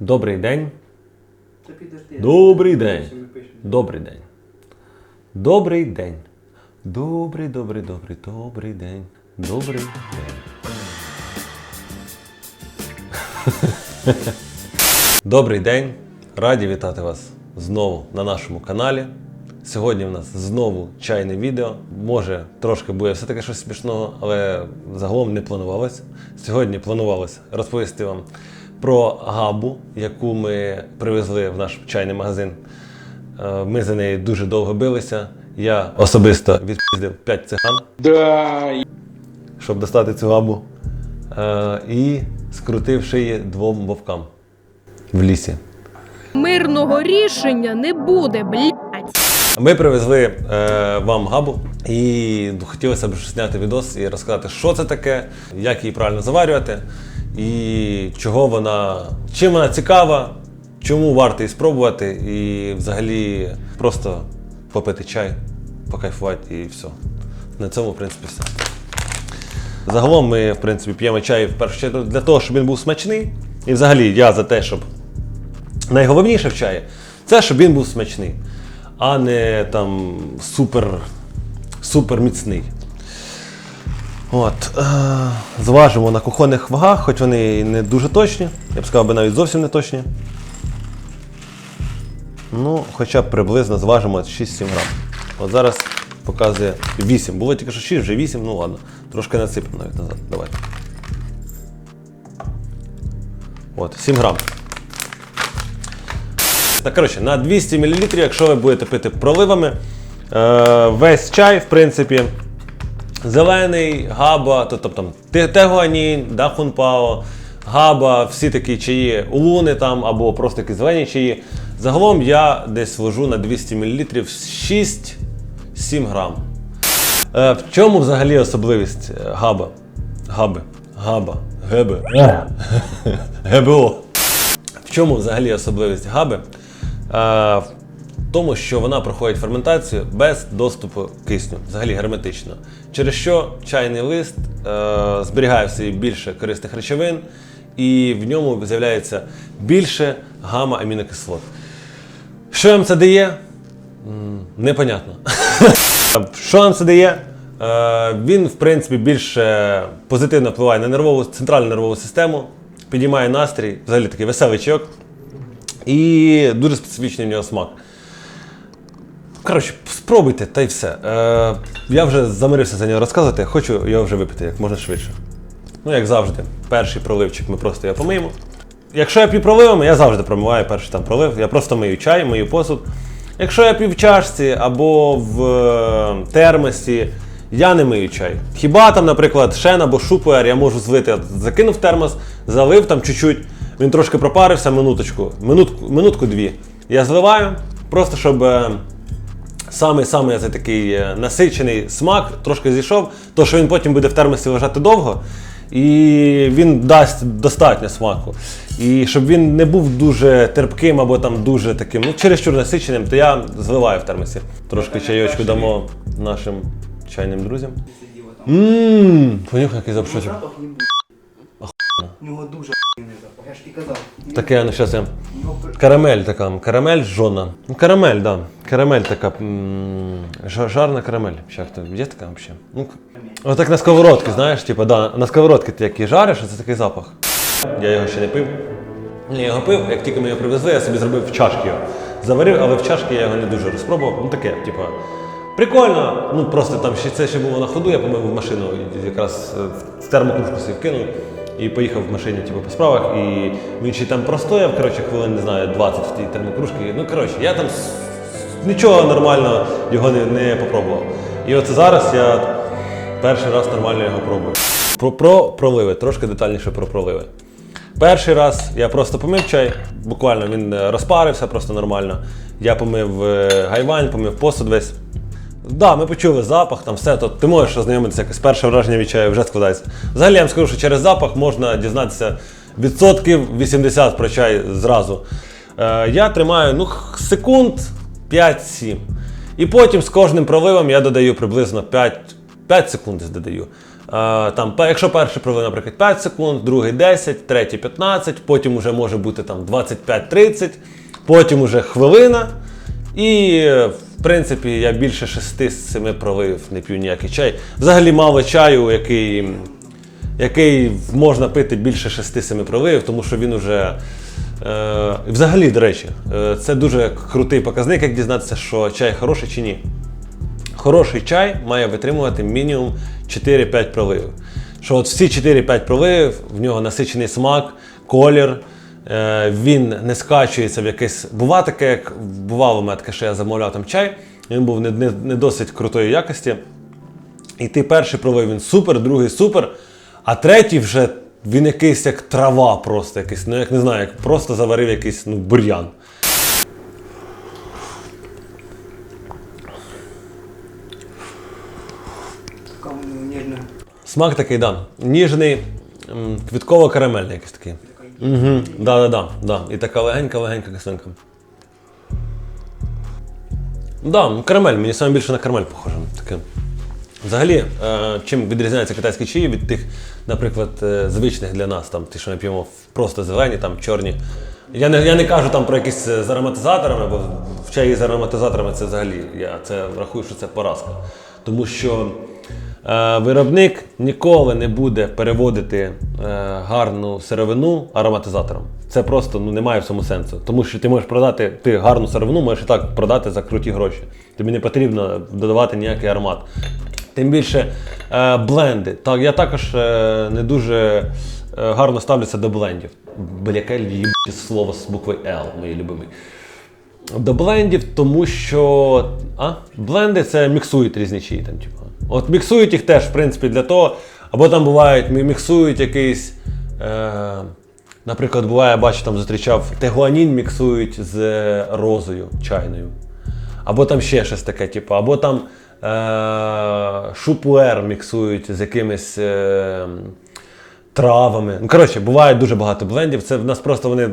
Добрий день. Добрий день. Добрий день. Добрий день. Добрий, добрий, добрий, добрий день. Добрий день. Добрий день. Раді вітати вас знову на нашому каналі. Сьогодні в нас знову чайне відео. Може, трошки буде все-таки щось смішного, але загалом не планувалось. Сьогодні планувалось розповісти вам про габу, яку ми привезли в наш чайний магазин. Е, Ми за неї дуже довго билися. Я особисто відпіздив 5 циган, щоб достати цю габу. Е, І скрутив шиї двом вовкам в лісі. Мирного рішення не буде, блядь. Ми привезли е, вам габу і хотілося б зняти відос і розказати, що це таке, як її правильно заварювати, і чого вона, чим вона цікава, чому варто її спробувати, і взагалі просто попити чай, покайфувати і все. На цьому, в принципі, все. Загалом ми, в принципі, п'ємо чай в першу чергу для того, щоб він був смачний. І взагалі я за те, щоб найголовніше в чаї це щоб він був смачний, а не там супер, супер міцний. От, е, зважимо на кухонних вагах, хоч вони і не дуже точні, я б сказав, би навіть зовсім не точні. Ну, хоча б приблизно зважимо 6-7 грам. От зараз показує 8. Було тільки що 6, вже 8, ну ладно. Трошки насипемо навіть назад. Давайте. От, 7 грам. Так, коротше, на 200 мл, якщо ви будете пити проливами, е, весь чай, в принципі, зелений, габа, то, тобто там тегуанін, дахунпао, габа, всі такі чаї, улуни там або просто такі зелені чаї. Загалом я десь ввожу на 200 мл 6-7 грам. Е, в чому взагалі особливість е, габа? Габи. Габа. Геби. ГБО. В чому взагалі особливість габи? Е, в тому, що вона проходить ферментацію без доступу кисню, взагалі герметично. Через що чайний лист е, зберігає в собі більше корисних речовин, і в ньому з'являється більше гамма-амінокислот. Що вам це дає? Непонятно. Що нам це дає? Е, Він, в принципі, більше позитивно впливає на нервову, центральну нервову систему, підіймає настрій, взагалі такий веселий чайок. І дуже специфічний в нього смак. Коротше, спробуйте, та й все. Е, я вже замирився за нього розказувати, хочу його вже випити як можна швидше. Ну, як завжди, перший проливчик ми просто його помиємо. Якщо я п'ю проливами, я завжди промиваю перший там пролив. Я просто мию чай, мию посуд. Якщо я п'ю в чашці або в е, термосі, я не мию чай. Хіба там, наприклад, шен або шупуер я можу злити, закинув термос, залив там чуть-чуть, він трошки пропарився, минуточку, минутку, минутку-дві. Я зливаю, просто щоб. Е, Саме саме цей такий е, насичений смак трошки зійшов, то що він потім буде в термосі лежати довго, і він дасть достатньо смаку. І щоб він не був дуже терпким або там дуже таким, ну чересчур насиченим, то я зливаю в термосі. Трошки чайочку дамо нашим чайним друзям. Ммм, понюхай, який запашочок. У нього дуже запах. Я ж і казав. Таке, ну зараз я. Карамель така, карамель жжона. Ну, карамель, да. Карамель така. м, жа- Жарна карамель. Ще хто є така взагалі? Ну, к- отак на сковородці, знаєш, типу, да, на сковородці ти як її жариш, а це такий запах. Я його ще не пив. Я його пив, як тільки ми його привезли, я собі зробив в чашки його. Заварив, але в чашки я його не дуже розпробував. Ну таке, типу. Прикольно, ну просто там ще це ще було на ходу, я помив в машину, і якраз е, в термокружку собі вкинув і поїхав в машині типу, по справах. І він ще там простояв, коротше, хвилин, не знаю, 20 в тій термокружці. Ну, коротше, я там нічого нормально його не, не попробував. І оце зараз я перший раз нормально його пробую. Про, про проливи, трошки детальніше про проливи. Перший раз я просто помив чай, буквально він е, розпарився просто нормально. Я помив е, гайвань, помив посуд весь. Да, ми почули запах, там все, то ти можеш ознайомитися, якось перше враження від чаю вже складається. Взагалі я вам скажу, що через запах можна дізнатися відсотків 80 про чай зразу. Е, я тримаю ну, секунд 5-7. І потім з кожним проливом я додаю приблизно 5, 5 секунд додаю. там, якщо перший провели, наприклад, 5 секунд, другий 10, третій 15, потім вже може бути там 25-30, потім уже хвилина. І, в принципі, я більше 6-7 проливів не п'ю ніякий чай. Взагалі мало чаю, який, який можна пити більше 6-7 проливів, тому що він уже. Е, взагалі, до речі, е, це дуже крутий показник, як дізнатися, що чай хороший чи ні. Хороший чай має витримувати мінімум 4-5 проливів. Що от всі 4-5 проливів, в нього насичений смак, колір, він не скачується в якесь. Бува таке, як бувало у мене таке, що я замовляв там чай, він був не, не, не досить крутої якості. І ти перший пролив він супер, другий супер, а третій вже він якийсь як трава просто якийсь, ну як не знаю, як просто заварив якийсь ну, бур'ян. Смак такий, да. Ніжний, квітково-карамельний якийсь такий. Угу, да, да, да, да. І така легенька-легенька кислинка. Да, карамель, мені саме більше на карамель похоже. Таке. Взагалі, е, чим відрізняється китайські чаї від тих, наприклад, е, звичних для нас, там, ті, що ми п'ємо просто зелені, там, чорні. Я не, я не кажу там про якісь е, з ароматизаторами, бо в чаї з ароматизаторами це взагалі, я це рахую, що це поразка. Тому що виробник ніколи не буде переводити е, гарну сировину ароматизатором. Це просто ну, немає в цьому сенсу. Тому що ти можеш продати ти гарну сировину, можеш і так продати за круті гроші. Тобі не потрібно додавати ніякий аромат. Тим більше е, бленди. Так, я також е, не дуже е, гарно ставлюся до блендів. Бляке їб слово з букви L, мої любимі. До блендів, тому що. А? Бленди це міксують різні чаї. Там, типу. От міксують їх теж, в принципі, для того. Або там бувають, мі- міксують якийсь. Е, наприклад, буває, я бачу, там зустрічав тегуанін міксують з розою чайною. Або там ще щось таке, типу, або там е- шупуер міксують з якимись е- травами. Ну, коротше, буває дуже багато блендів. Це в нас просто вони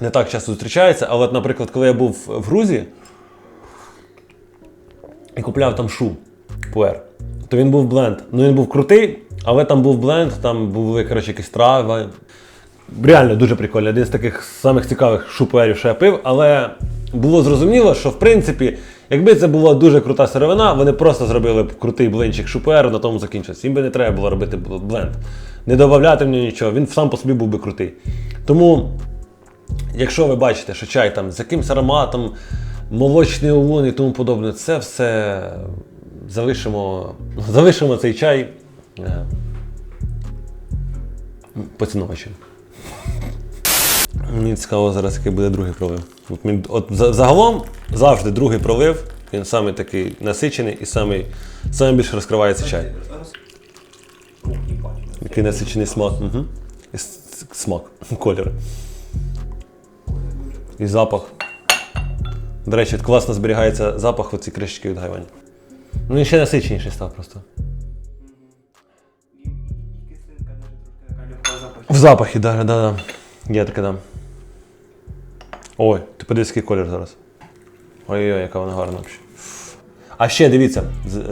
не так часто зустрічаються. Але, наприклад, коли я був в Грузії і купляв там шу пуер, то він був бленд. Ну він був крутий, але там був бленд, там були коротше, якісь трави. Реально дуже прикольно. Один з таких самих цікавих шупуерів, що я пив, але було зрозуміло, що в принципі, якби це була дуже крута сировина, вони просто зробили б крутий блинчик шупуеру, на тому закінчилось. Їм би не треба було робити бленд. Не додавати в нічого, він сам по собі був би крутий. Тому Якщо ви бачите, що чай там з якимсь ароматом, молочний улун і тому подобне, це все залишимо, залишимо цей чай е, поціновувачем. Мені цікаво зараз, який буде другий пролив. От, от загалом завжди другий пролив, він самий такий насичений і самий, самий більше розкривається чай. Який насичений смак. Угу. Смак, колір. І запах. До речі, класно зберігається запах оці кришечки від гайвані. Ну він ще насиченіший став просто. І. В запахі, да, да, да. Є таке да. Ой, ти подивись, який колір зараз. Ой-ой, яка вона гарна взагалі. А ще дивіться,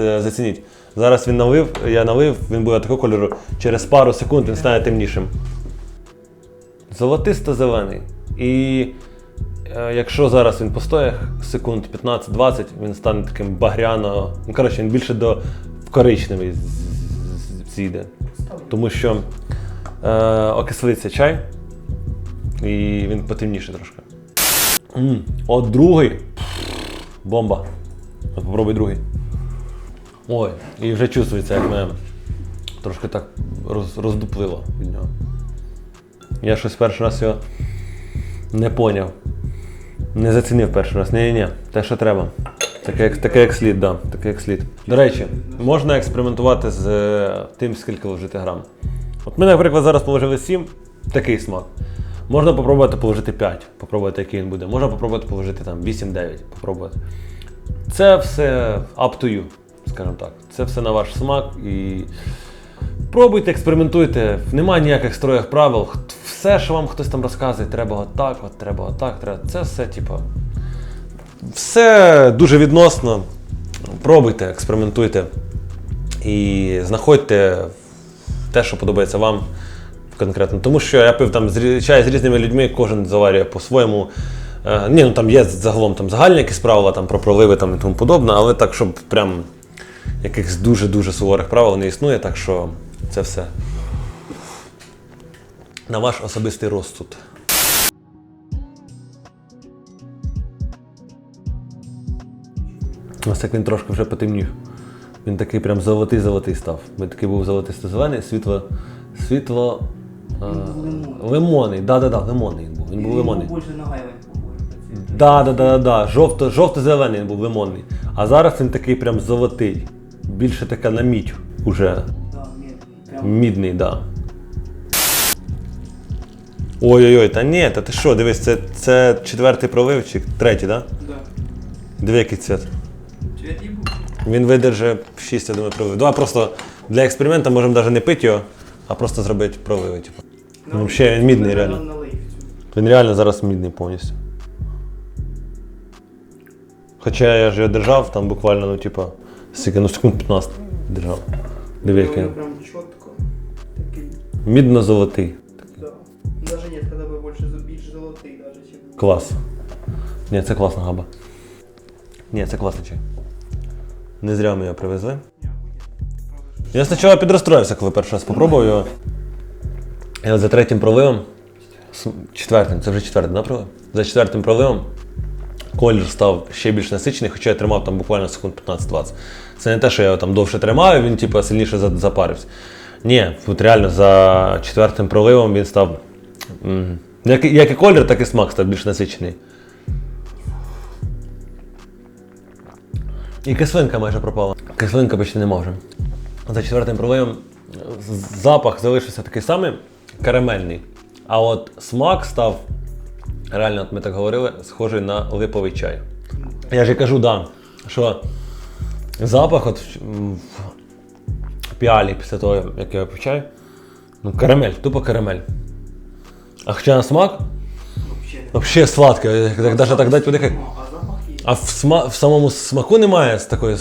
е, зацініть. Зараз він налив, я налив, він буде такого кольору. Через пару секунд він стане темнішим. Золотисто-зелений. І якщо зараз він постоє секунд 15-20, він стане таким багряно. Ну, коротше, він більше до коричневий зійде. Тому що е, окислиться чай, і він потемніше трошки. м От другий. Бомба. От попробуй другий. Ой, і вже чувствується, як мене трошки так роз, роздуплило від нього. Я щось перший раз його не поняв. Не зацінив перший раз. Ні-ні-ні, те, що треба. Таке, як- таке як слід, да. Таке як слід. До речі, можна експериментувати з е, тим, скільки вложити грам. От ми, наприклад, зараз положили 7, такий смак. Можна попробувати положити 5, попробувати, який він буде. Можна попробувати положити там 8-9, попробувати. Це все up to you, скажімо так. Це все на ваш смак і пробуйте, експериментуйте. Немає ніяких строїх правил. Все, що вам хтось там розказує, треба отак, от треба отак, треба. Це все, типу. Все дуже відносно. Пробуйте, експериментуйте. І знаходьте те, що подобається вам конкретно. Тому що я пив там чай з різними людьми, кожен заварює по-своєму. Е, ні, ну там є загалом там загальні якісь правила там, про проливи там, і тому подобне, але так, щоб прям якихось дуже-дуже суворих правил не існує, так що це все на ваш особистий розсуд. Ось так він трошки вже потемнів. Він такий прям золотий-золотий став. Він такий був золотисто-зелений, світло. Світло. е, лимонний. Да-да-да, лимонний він був. Він був лимонний. Більше на похоже. Да, да, да, да. Жовто, жовто-зелений він був лимонний. А зараз він такий прям золотий. Більше така на мідь уже. Мідний, да. Ой-ой-ой, та ні, та ти що, дивись, це, це четвертий пролив чи третій, да? Да. Диви, який. Цвет їбу. Він видержить 6, я думаю, проливів. Давай просто для експерименту можемо навіть не пити його, а просто зробити проливи. Типу. Ну, ще він мідний реально. Він реально зараз мідний повністю. Хоча я ж його держав, там буквально, ну, типа, скільки, ну, секунд 15 держав. Диви, який. Мідно-золотий. Да. Даже нет, когда бы больше більш золотий, даже чем. Клас. Ні, це класна габа. Ні, це класний чай. Не зря ми його привезли. Я спочатку підрозстроївся, коли перший раз спробував його. От за третім проливом, с- четвертим, це вже четвертий, да, пролив? За четвертим проливом колір став ще більш насичений, хоча я тримав там буквально секунд 15-20. Це не те, що я його там довше тримаю, він типу, сильніше за- запарився. Ні, от реально за четвертим проливом він став. Як, і- як і колір, так і смак став більш насичений. І кислинка майже пропала. Кислинка почти нема вже. За четвертим проливом запах залишився такий самий карамельний. А от смак став, реально, от ми так говорили, схожий на липовий чай. Я ж і кажу, да, що запах от в піалі після того, як я пив чай, ну карамель, тупо карамель. А хоча на смак, Вообще. взагалі сладке, як, як так дати подихати. А. В, сма- в самому смаку немає такої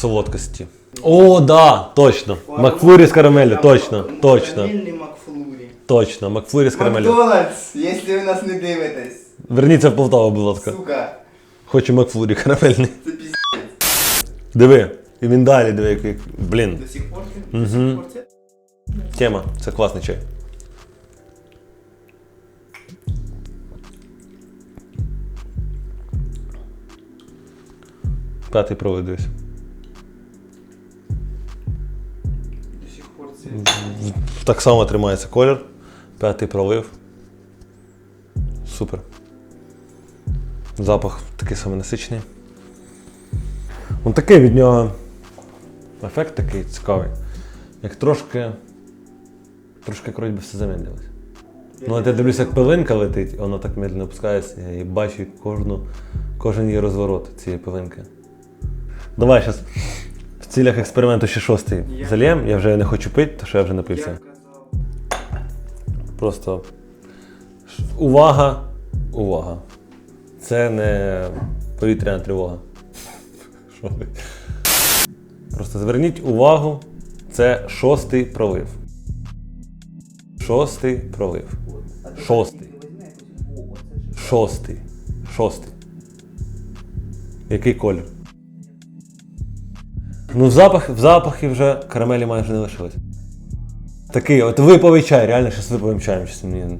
солодкості. О, да, точно. Макфлурі з карамеллю, точно, точно, Карамельний Макфлурі. точно. Макфлурі з карамеллю. Макдональдс, якщо ви нас не дивитесь. Верніться в Полтаву, будь ласка. Сука, Хочу Макфлурі карамельний. це піз... Диви. І він далі, диви, який. Блін, До сих пор це? тема. Це класний чай. П'ятий провид дивись. До сих пор це. Так само тримається колір. П'ятий пролив. Супер. Запах такий самий насичений. Ну такий від нього ефект такий цікавий. Як трошки. Трошки би все замедлилось. Ну, от я дивлюся, як пилинка летить, воно так медленно опускається і бачу кожну, кожен її розворот цієї пилинки. Давай зараз в цілях експерименту ще шостий зальєм. Я вже не хочу пити, тому що я вже напився. Просто увага, увага. Це не повітряна тривога. Що ви? Просто зверніть увагу, це шостий пролив. Шостий пролив. Шостий. Шостий. Шостий. Який колір? Ну, в запах, в запахі вже карамелі майже не лишилось. Такий, от липовий чай, реально ще з чаєм. щось мені.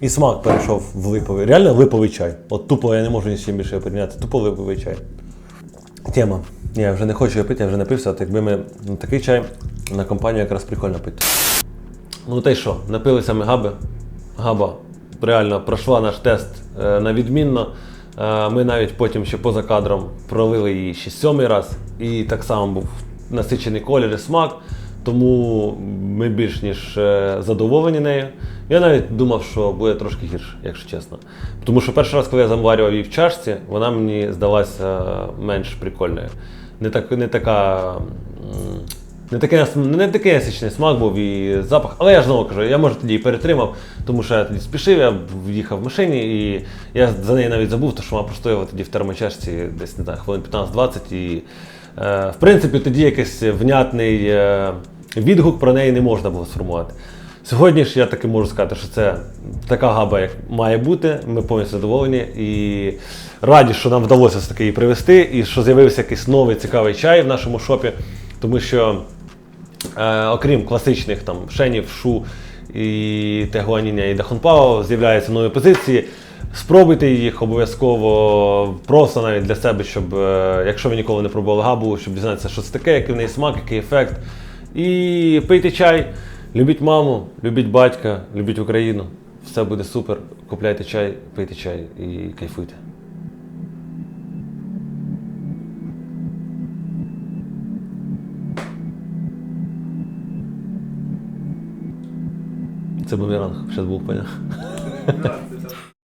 І смак перейшов в липовий. Реально липовий чай. От тупо я не можу ні з чим більше порівняти. Тупо липовий чай. Тема. Я вже не хочу його пити, я вже напився, от якби ми ну, такий чай на компанію якраз прикольно пити. Ну та й що, напилися ми габи. Габа реально пройшла наш тест е, на відмінно. Е, ми навіть потім ще поза кадром пролили її ще сьомий раз. І так само був насичений колір і смак. Тому ми більш ніж е, задоволені нею. Я навіть думав, що буде трошки гірше, якщо чесно. Тому що перший раз, коли я заварював її в чашці, вона мені здалася менш прикольною. Не, так, не така. не такий, не такий насичений смак був і запах. Але я ж знову кажу, я може тоді і перетримав, тому що я тоді спішив, я їхав в машині, і я за неї навіть забув, тому що вона простояла тоді в термочашці десь не знаю, хвилин 15-20 і В принципі, тоді якийсь внятний е, відгук про неї не можна було сформувати. Сьогодні ж я таки можу сказати, що це така габа, як має бути. Ми повністю задоволені і раді, що нам вдалося все таки її привезти, і що з'явився якийсь новий цікавий чай в нашому шопі, тому що Е, окрім класичних там шенів, шу і тегуаніння і дахунпао, з'являються нові позиції. Спробуйте їх обов'язково просто навіть для себе, щоб е, якщо ви ніколи не пробували габу, щоб дізнатися, що це таке, який в неї смак, який ефект. І пийте чай, любіть маму, любіть батька, любіть Україну. Все буде супер. Купляйте чай, пийте чай і кайфуйте. Це бумеранг, зараз був поняв.